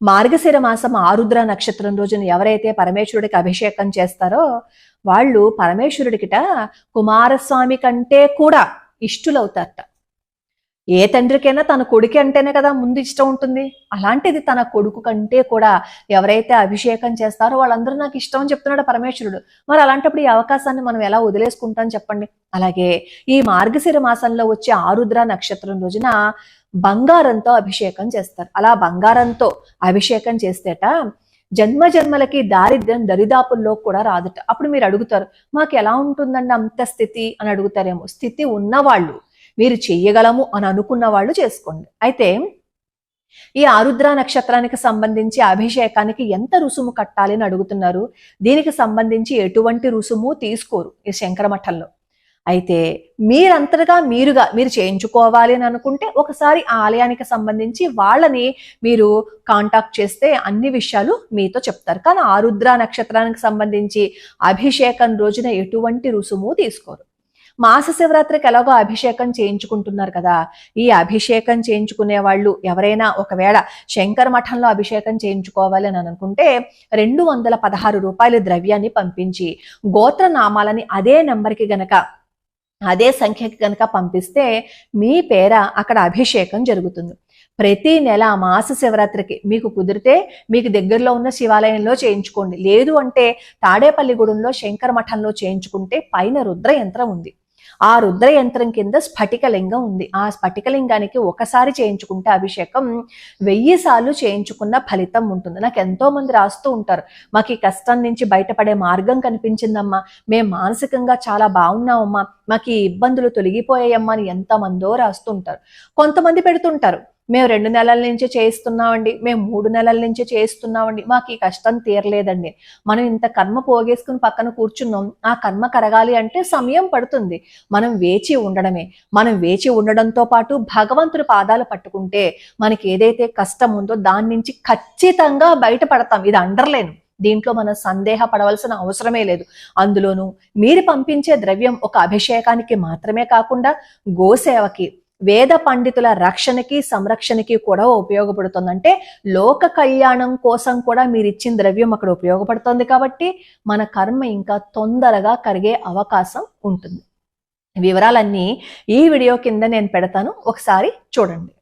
మార్గశిర మాసం ఆరుద్ర నక్షత్రం రోజున ఎవరైతే పరమేశ్వరుడికి అభిషేకం చేస్తారో వాళ్ళు పరమేశ్వరుడికిట కుమారస్వామి కంటే కూడా ఇష్టులవుతారట. ఏ తండ్రికైనా తన కొడుకు అంటేనే కదా ముందు ఇష్టం ఉంటుంది. అలాంటిది తన కొడుకు కంటే కూడా ఎవరైతే అభిషేకం చేస్తారో వాళ్ళందరూ నాకు ఇష్టం అని చెప్తున్నాడు పరమేశ్వరుడు. మరి అలాంటప్పుడు ఈ అవకాశాన్ని మనం ఎలా వదిలేసుకుంటాం చెప్పండి? అలాగే ఈ మార్గశిర మాసంలో వచ్చే ఆరుద్ర నక్షత్రం రోజున బంగారంతో అభిషేకం చేస్తారు. అలా బంగారంతో అభిషేకం చేస్తేట జన్మ జన్మలకి దారిద్ర్యం దరిదాపుల్లో కూడా రాదుట. అప్పుడు మీరు అడుగుతారు మాకు ఎలా ఉంటుందండి అంత స్థితి? అని అడుగుతారేమో. స్థితి ఉన్నవాళ్ళు మీరు చెయ్యగలము అని అనుకున్న వాళ్ళు చేసుకోండి. అయితే ఈ ఆరుద్ర నక్షత్రానికి సంబంధించి అభిషేకానికి ఎంత రుసుము కట్టాలి అని అడుగుతున్నారు? దీనికి సంబంధించి ఎటువంటి రుసుము తీసుకోరు ఈ శంకర మఠంలో. అయితే మీరంతటగా మీరుగా మీరు చేయించుకోవాలి అని అనుకుంటే ఒకసారి ఆ ఆలయానికి సంబంధించి వాళ్ళని మీరు కాంటాక్ట్ చేస్తే అన్ని విషయాలు మీతో చెప్తారు. కానీ ఆరుద్ర నక్షత్రానికి సంబంధించి అభిషేకం రోజున ఎటువంటి రుసుము తీసుకోరు. మాస శివరాత్రికి ఎలాగో అభిషేకం చేయించుకుంటున్నారు కదా ఈ అభిషేకం చేయించుకునే వాళ్ళు ఎవరైనా ఒకవేళ శంకర మఠంలో అభిషేకం చేయించుకోవాలి అని అనుకుంటే రెండు వందల పదహారు రూపాయల ద్రవ్యాన్ని పంపించి గోత్రనామాలని అదే నెంబర్కి గనక అదే సంఖ్యకి కనుక పంపిస్తే మీ పేర అక్కడ అభిషేకం జరుగుతుంది. ప్రతి నెల మాస శివరాత్రికి మీకు కుదిరితే మీకు దగ్గరలో ఉన్న శివాలయంలో చేయించుకోండి. లేదు అంటే తాడేపల్లిగూడెంలో శంకర మఠంలో చేయించుకుంటే పైన రుద్ర యంత్రం ఉంది. ఆ రుద్ర యంత్రం కింద స్ఫటికలింగం ఉంది. ఆ స్ఫటికలింగానికి ఒకసారి చేయించుకుంటే అభిషేకం వెయ్యి సార్లు చేయించుకున్న ఫలితం ఉంటుంది. నాకు ఎంతో మంది రాస్తూ ఉంటారు. మాకు ఈ కష్టం నుంచి బయటపడే మార్గం కనిపించిందమ్మా. మేము మానసికంగా చాలా బాగున్నామమ్మా. మాకు ఈ ఇబ్బందులు తొలగిపోయాయమ్మా అని ఎంతమందో రాస్తుంటారు కొంతమంది పెడుతుంటారు. మేము రెండు నెలల నుంచి చేయిస్తున్నామండి మేము మూడు నెలల నుంచి చేయిస్తున్నామండి. మాకు ఈ కష్టం తీరలేదండి. మనం ఇంత కర్మ పోగేసుకుని పక్కన కూర్చున్నాం. ఆ కర్మ కరగాలి అంటే సమయం పడుతుంది. మనం వేచి ఉండడమే. మనం వేచి ఉండడంతో పాటు భగవంతుడి పాదాలు పట్టుకుంటే మనకి ఏదైతే కష్టం ఉందో దాని నుంచి ఖచ్చితంగా బయటపడతాం. ఇది అండర్లైన్. దీంట్లో మనం సందేహపడవలసిన అవసరమే లేదు. అందులోనూ మీరు పంపించే ద్రవ్యం ఒక అభిషేకానికి మాత్రమే కాకుండా గోసేవకి వేద పండితుల రక్షణకి సంరక్షణకి కూడా ఉపయోగపడుతుంది అంటే లోక కళ్యాణం కోసం కూడా మీరు ఇచ్చిన ద్రవ్యం అక్కడ ఉపయోగపడుతుంది కాబట్టి మన కర్మ ఇంకా తొందరగా కరిగే అవకాశం ఉంటుంది. వివరాలన్నీ ఈ వీడియో కింద నేను పెడతాను. ఒకసారి చూడండి.